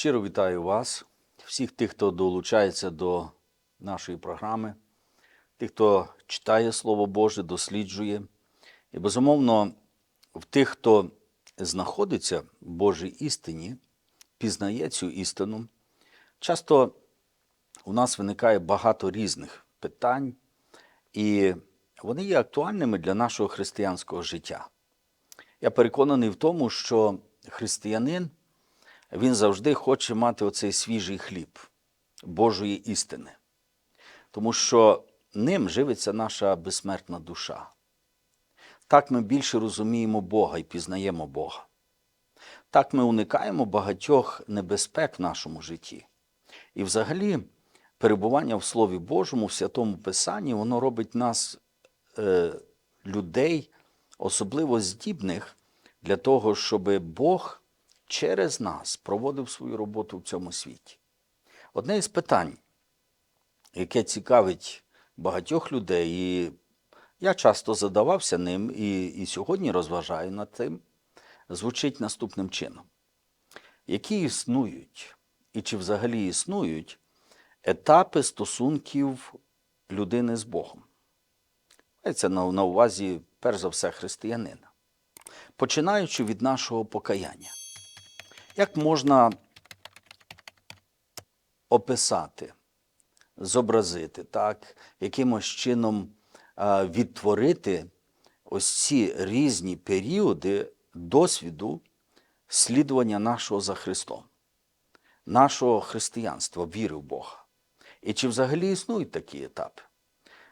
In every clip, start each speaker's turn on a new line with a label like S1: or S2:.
S1: Щиро вітаю вас, всіх тих, хто долучається до нашої програми, тих, хто читає Слово Боже, досліджує. І, безумовно, в тих, хто знаходиться в Божій істині, пізнає цю істину, часто у нас виникає багато різних питань, і вони є актуальними для нашого християнського життя. Я переконаний в тому, що християнин він завжди хоче мати оцей свіжий хліб Божої істини, тому що ним живиться наша безсмертна душа. Так ми більше розуміємо Бога і пізнаємо Бога. Так ми уникаємо багатьох небезпек в нашому житті. І взагалі перебування в Слові Божому, в Святому Писанні, воно робить нас, е, людей, особливо здібних для того, щоб Бог через нас проводив свою роботу в цьому світі. Одне із питань, яке цікавить багатьох людей, і я часто задавався ним і, і сьогодні розважаю над тим, звучить наступним чином. Які існують, і чи взагалі існують етапи стосунків людини з Богом? Це на, увазі, перш за все, християнина. Починаючи від нашого покаяння. Як можна описати, зобразити, так, якимось чином відтворити ось ці різні періоди досвіду слідування нашого за Христом, нашого християнства, віри в Бога? І чи взагалі існують такі етапи?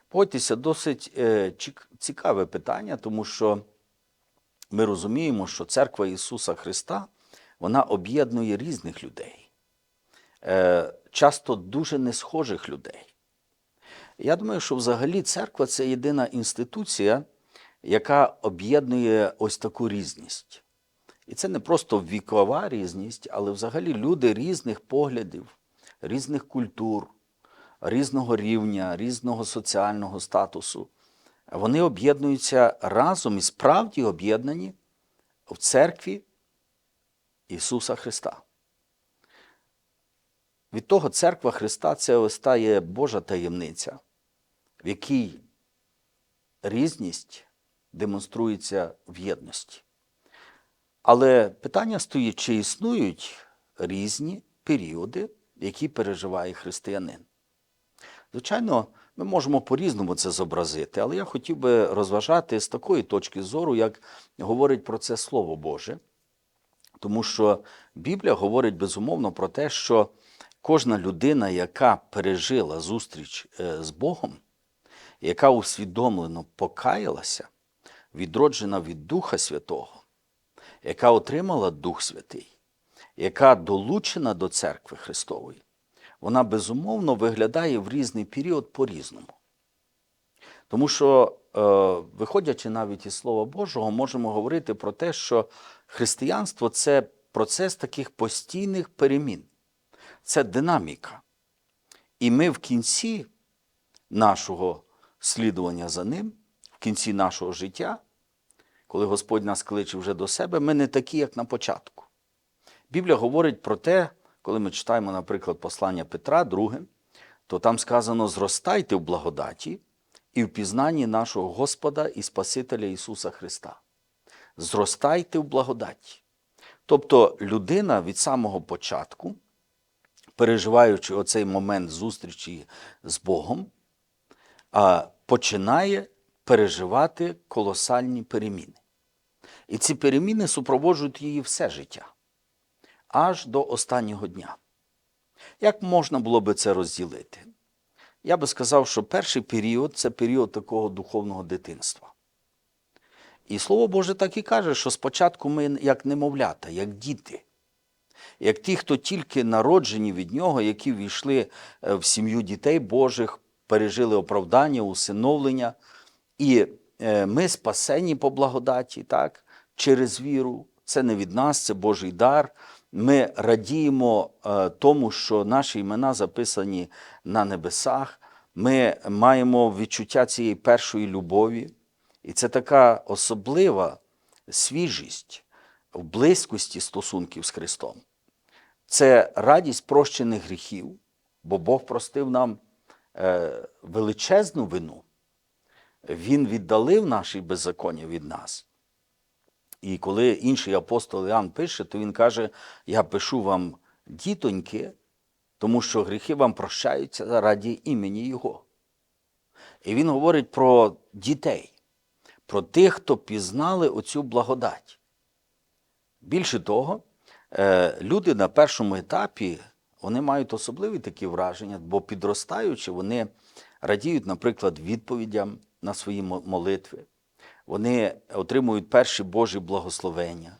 S1: Погодьтеся, досить е, цікаве питання, тому що ми розуміємо, що церква Ісуса Христа вона об'єднує різних людей, е, часто дуже несхожих людей. Я думаю, що взагалі церква це єдина інституція, яка об'єднує ось таку різність. І це не просто вікова різність, але взагалі люди різних поглядів, різних культур, різного рівня, різного соціального статусу. Вони об'єднуються разом і справді об'єднані в церкві Ісуса Христа. Від того церква Христа це ось Божа таємниця, в якій різність демонструється в єдності. Але питання стоїть, чи існують різні періоди, які переживає християнин. Звичайно, ми можемо по-різному це зобразити, але я хотів би розважати з такої точки зору, як говорить про це Слово Боже. Тому що Біблія говорить безумовно про те, що кожна людина, яка пережила зустріч е, з Богом, яка усвідомлено покаялася, відроджена від Духа Святого, яка отримала Дух Святий, яка долучена до церкви Христової, вона безумовно виглядає в різний період по-різному. Тому що, е, виходячи навіть із Слова Божого, можемо говорити про те, що християнство це процес таких постійних перемін, це динаміка. І ми в кінці нашого слідування за ним, в кінці нашого життя, коли Господь нас кличе вже до себе, ми не такі, як на початку. Біблія говорить про те, коли ми читаємо, наприклад, послання Петра, друге, то там сказано: зростайте в благодаті і в пізнанні нашого Господа і Спасителя Ісуса Христа. Зростайте в благодаті. Тобто людина від самого початку, переживаючи оцей момент зустрічі з Богом, починає переживати колосальні переміни. І ці переміни супроводжують її все життя, аж до останнього дня. Як можна було би це розділити? Я би сказав, що перший період це період такого духовного дитинства. І Слово Боже так і каже, що спочатку ми як немовлята, як діти, як ті, хто тільки народжені від нього, які війшли е, в сім'ю дітей Божих, пережили оправдання, усиновлення. І е, ми спасені по благодаті, так, через віру. Це не від нас, це Божий дар. Ми радіємо е, тому, що наші імена записані на небесах. Ми маємо відчуття цієї першої любові. І це така особлива свіжість в близькості стосунків з Христом. це радість прощених гріхів, бо Бог простив нам е, величезну вину. Він віддалив наші беззаконня від нас. І коли інший апостол Іоанн пише, то він каже: Я пишу вам, дітоньки, тому що гріхи вам прощаються раді імені Його. І він говорить про дітей, про тих, хто пізнали оцю благодать. Більше того, е, люди на першому етапі вони мають особливі такі враження, бо підростаючи, вони радіють, наприклад, відповідям на свої молитви. Вони отримують перші Божі благословення.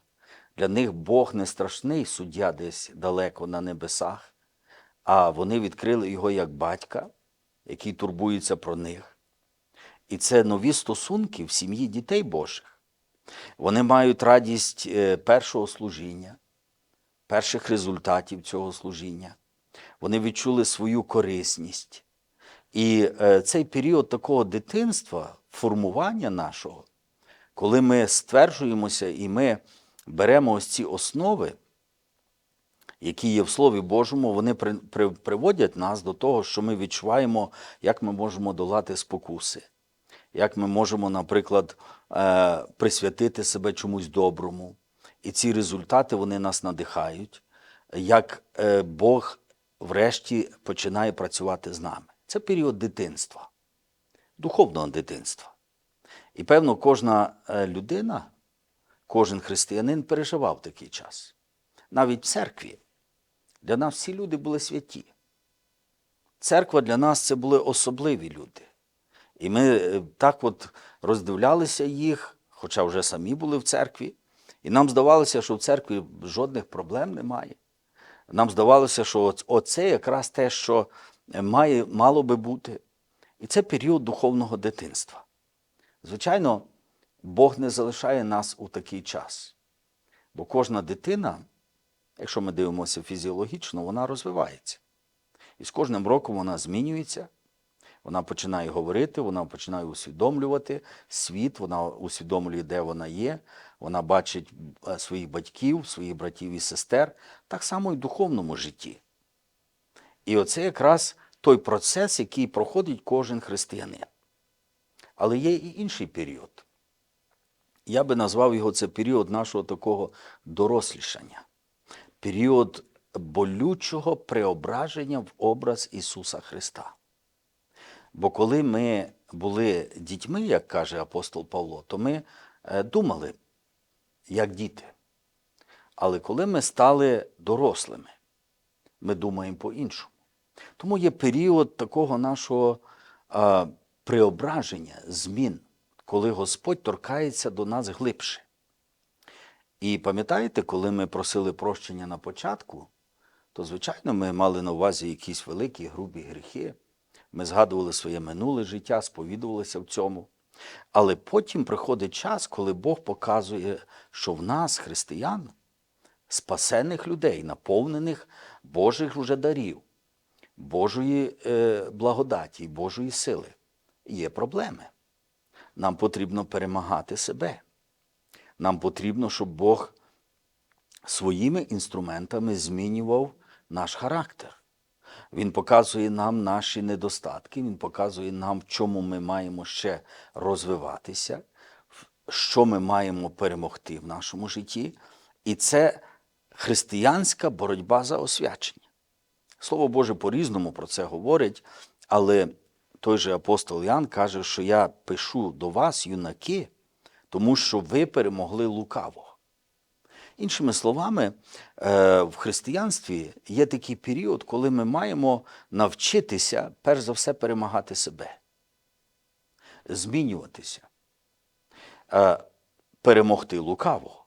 S1: Для них Бог не страшний суддя десь далеко на небесах, а вони відкрили його як батька, який турбується про них. І це нові стосунки в сім'ї дітей Божих. Вони мають радість е, першого служіння, перших результатів цього служіння. Вони відчули свою корисність. І е, цей період такого дитинства, формування нашого, коли ми стверджуємося і ми беремо ось ці основи, які є в Слові Божому, вони при, при, приводять нас до того, що ми відчуваємо, як ми можемо долати спокуси, як ми можемо, наприклад, е, присвятити себе чомусь доброму. І ці результати вони нас надихають, як е, Бог врешті починає працювати з нами. Це період дитинства, духовного дитинства. І певно, кожна е, людина, кожен християнин переживав такий час. Навіть в церкві. Для нас всі люди були святі. Церква для нас це були особливі люди. І ми е, так от роздивлялися їх, хоча вже самі були в церкві. І нам здавалося, що в церкві жодних проблем немає. Нам здавалося, що оце якраз те, що має, мало би бути. І це період духовного дитинства. Звичайно, Бог не залишає нас у такий час. Бо кожна дитина, якщо ми дивимося фізіологічно, вона розвивається. І з кожним роком вона змінюється, вона починає говорити, вона починає усвідомлювати світ, вона усвідомлює, де вона є, вона бачить е, своїх батьків, своїх братів і сестер, так само і в духовному житті. І оце якраз той процес, який проходить кожен християнин. Але є і інший період. Я би назвав його це період нашого такого дорослішання, період болючого преображення в образ Ісуса Христа. Бо коли ми були дітьми, як каже апостол Павло, то ми е, думали, як діти. Але коли ми стали дорослими, ми думаємо по-іншому. Тому є період такого нашого а, преображення, змін, коли Господь торкається до нас глибше. І пам'ятаєте, коли ми просили прощення на початку, то, звичайно, ми мали на увазі якісь великі грубі гріхи. Ми згадували своє минуле життя, сповідувалися в цьому. Але потім приходить час, коли Бог показує, що в нас, християн, спасених людей, наповнених Божих вже дарів, Божої е, благодаті, Божої сили, є проблеми. Нам потрібно перемагати себе. Нам потрібно, щоб Бог своїми інструментами змінював наш характер. Він показує нам наші недостатки, він показує нам, в чому ми маємо ще розвиватися, що ми маємо перемогти в нашому житті. І це християнська боротьба за освячення. Слово Боже по-різному про це говорить, але той же апостол Ян каже, що я пишу до вас, юнаки, тому що ви перемогли лукавого. Іншими словами, е, в християнстві є такий період, коли ми маємо навчитися, перш за все, перемагати себе, змінюватися, е, перемогти лукавого.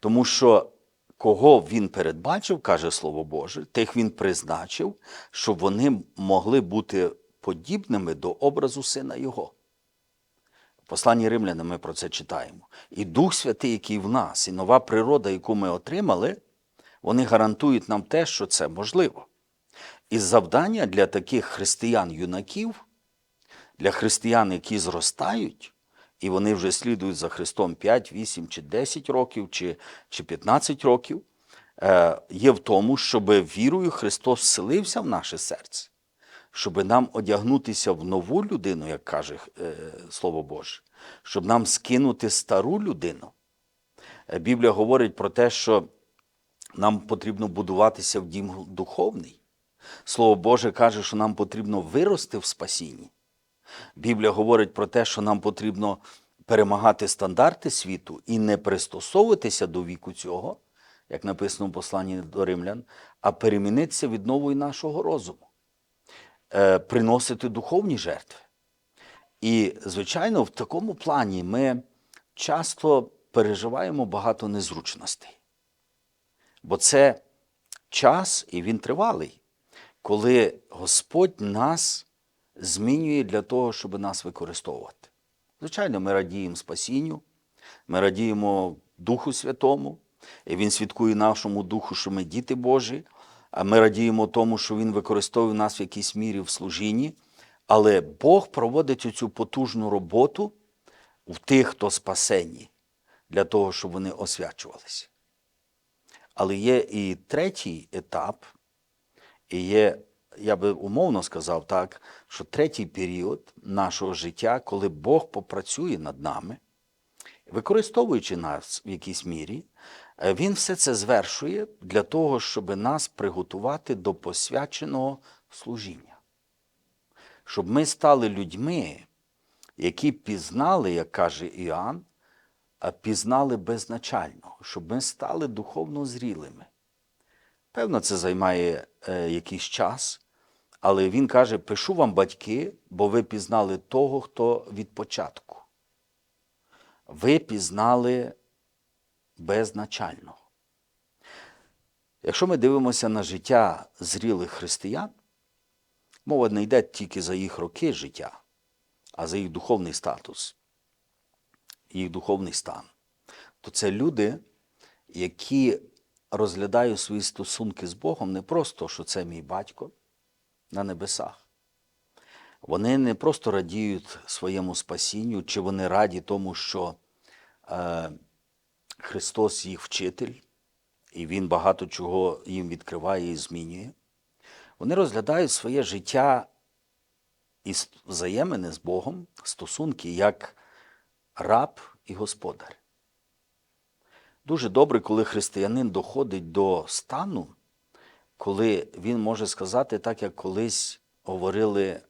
S1: Тому що кого він передбачив, каже Слово Боже, тих він призначив, щоб вони могли бути подібними до образу Сина Його. В посланні римлянам ми про це читаємо. І Дух Святий, який в нас, і нова природа, яку ми отримали, вони гарантують нам те, що це можливо. І завдання для таких християн-юнаків, для християн, які зростають, і вони вже слідують за Христом 5, 8 чи 10 років, чи, чи 15 років, е, є в тому, щоб вірою Христос вселився в наше серце, щоб нам одягнутися в нову людину, як каже е, Слово Боже, щоб нам скинути стару людину. Е, Біблія говорить про те, що нам потрібно будуватися в дім духовний. Слово Боже каже, що нам потрібно вирости в спасінні. Біблія говорить про те, що нам потрібно перемагати стандарти світу і не пристосовуватися до віку цього, як написано в посланні до римлян, а перемінитися від нової нашого розуму, приносити духовні жертви. І, звичайно, в такому плані ми часто переживаємо багато незручностей. Бо це час, і він тривалий, коли Господь нас змінює для того, щоб нас використовувати. Звичайно, ми радіємо спасінню, ми радіємо Духу Святому, і Він свідкує нашому духу, що ми діти Божі, ми радіємо тому, що Він використовує нас в якійсь мірі в служінні. Але Бог проводить цю потужну роботу в тих, хто спасені, для того, щоб вони освячувалися. Але є і третій етап, і є, я би умовно сказав так, що третій період нашого життя, коли Бог попрацює над нами, використовуючи нас в якійсь мірі, Він все це звершує для того, щоб нас приготувати до посвяченого служіння. Щоб ми стали людьми, які пізнали, як каже Іоанн, пізнали безначально, щоб ми стали духовно зрілими. Певно, це займає е, якийсь час, але він каже: пишу вам, батьки, бо ви пізнали того, хто від початку. Ви пізнали безначального. Якщо ми дивимося на життя зрілих християн, мова не йде тільки за їх роки життя, а за їх духовний статус, їх духовний стан, то це люди, які розглядають свої стосунки з Богом не просто, що це мій батько на небесах. Вони не просто радіють своєму спасінню, чи вони раді тому, що е, Христос їх вчитель, і Він багато чого їм відкриває і змінює. Вони розглядають своє життя і взаємини з Богом, стосунки як раб і господар. Дуже добре, коли християнин доходить до стану, коли він може сказати так, як колись говорили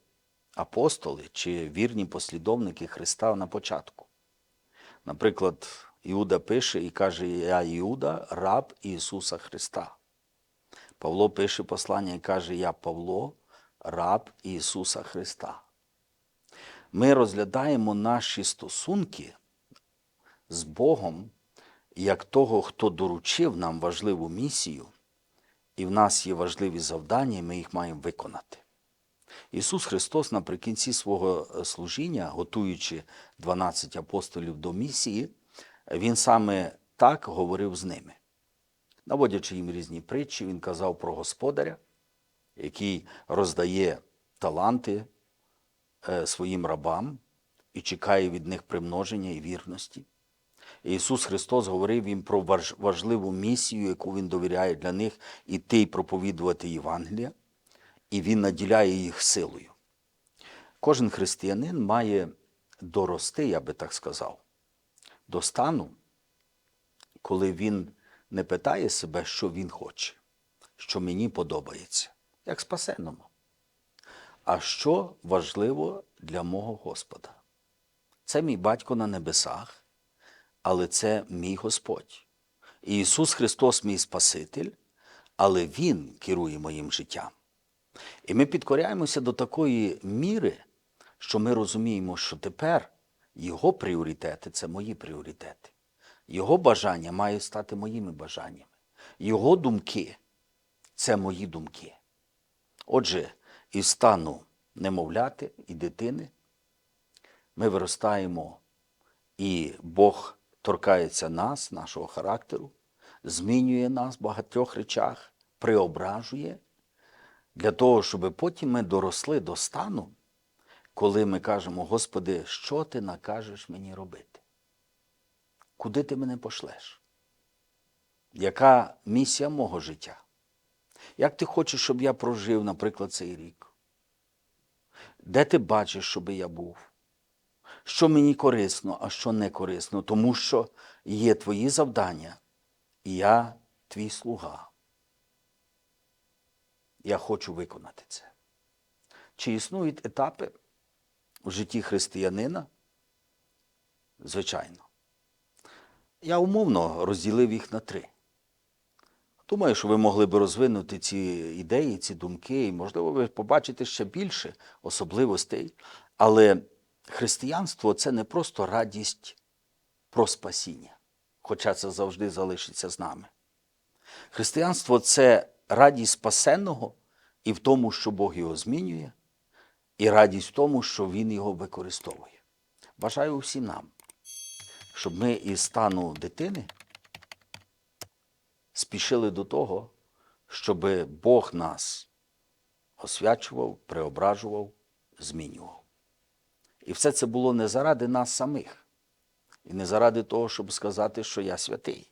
S1: апостоли чи вірні послідовники Христа на початку. Наприклад, Іуда пише і каже: Я Іуда, раб Ісуса Христа. Павло пише послання і каже: Я Павло, раб Ісуса Христа. Ми розглядаємо наші стосунки з Богом як того, хто доручив нам важливу місію, і в нас є важливі завдання, і ми їх маємо виконати. Ісус Христос наприкінці свого е, служіння, готуючи 12 апостолів до місії, Він саме так говорив з ними. Наводячи їм різні притчі, Він казав про господаря, який роздає таланти е, своїм рабам і чекає від них примноження і вірності. Ісус Христос говорив їм про важливу місію, яку Він довіряє для них іти і проповідувати Євангелія, і Він наділяє їх силою. Кожен християнин має дорости, я би так сказав, до стану, коли він не питає себе, що він хоче, що мені подобається, як спасенному, а що важливо для мого Господа. Це мій батько на небесах, але це мій Господь. Ісус Христос, мій Спаситель, але Він керує моїм життям. І ми підкоряємося до такої міри, що ми розуміємо, що тепер Його пріоритети це мої пріоритети. Його бажання мають стати моїми бажаннями. Його думки це мої думки. Отже, із стану немовляти і дитини ми виростаємо, і Бог торкається нас, нашого характеру, змінює нас в багатьох речах, преображує для того, щоб потім ми доросли до стану, коли ми кажемо, Господи, що ти накажеш мені робити? Куди ти мене пошлеш? яка місія мого життя? Як ти хочеш, щоб я прожив, наприклад, цей рік? Де ти бачиш, щоб я був? Що мені корисно, а що не корисно, тому що є твої завдання, і я твій слуга. Я хочу виконати це. Чи існують етапи в житті християнина? Звичайно. Я умовно розділив їх на три. Думаю, що ви могли б розвинути ці ідеї, ці думки, і, можливо, ви побачите ще більше особливостей. Але християнство це не просто радість про спасіння, хоча це завжди залишиться з нами. Християнство це радість спасенного і в тому, що Бог його змінює, і радість в тому, що Він його використовує. Бажаю всім нам, щоб ми із стану дитини спішили до того, щоб Бог нас освячував, преображував, змінював. І все це було не заради нас самих, і не заради того, щоб сказати, що я святий,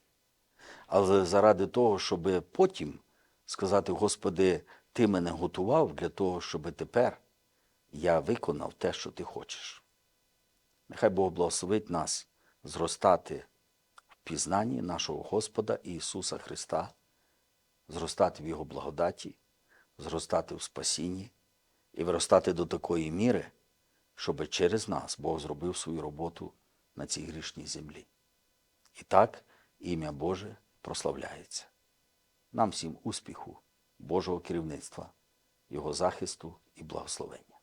S1: але заради того, щоб потім сказати, Господи, Ти мене готував для того, щоб тепер я виконав те, що ти хочеш. Нехай Бог благословить нас зростати в пізнанні нашого Господа Ісуса Христа, зростати в Його благодаті, зростати в спасінні і виростати до такої міри, щоб через нас Бог зробив свою роботу на цій грішній землі. І так ім'я Боже прославляється. Нам всім успіху, Божого керівництва, Його захисту і благословення.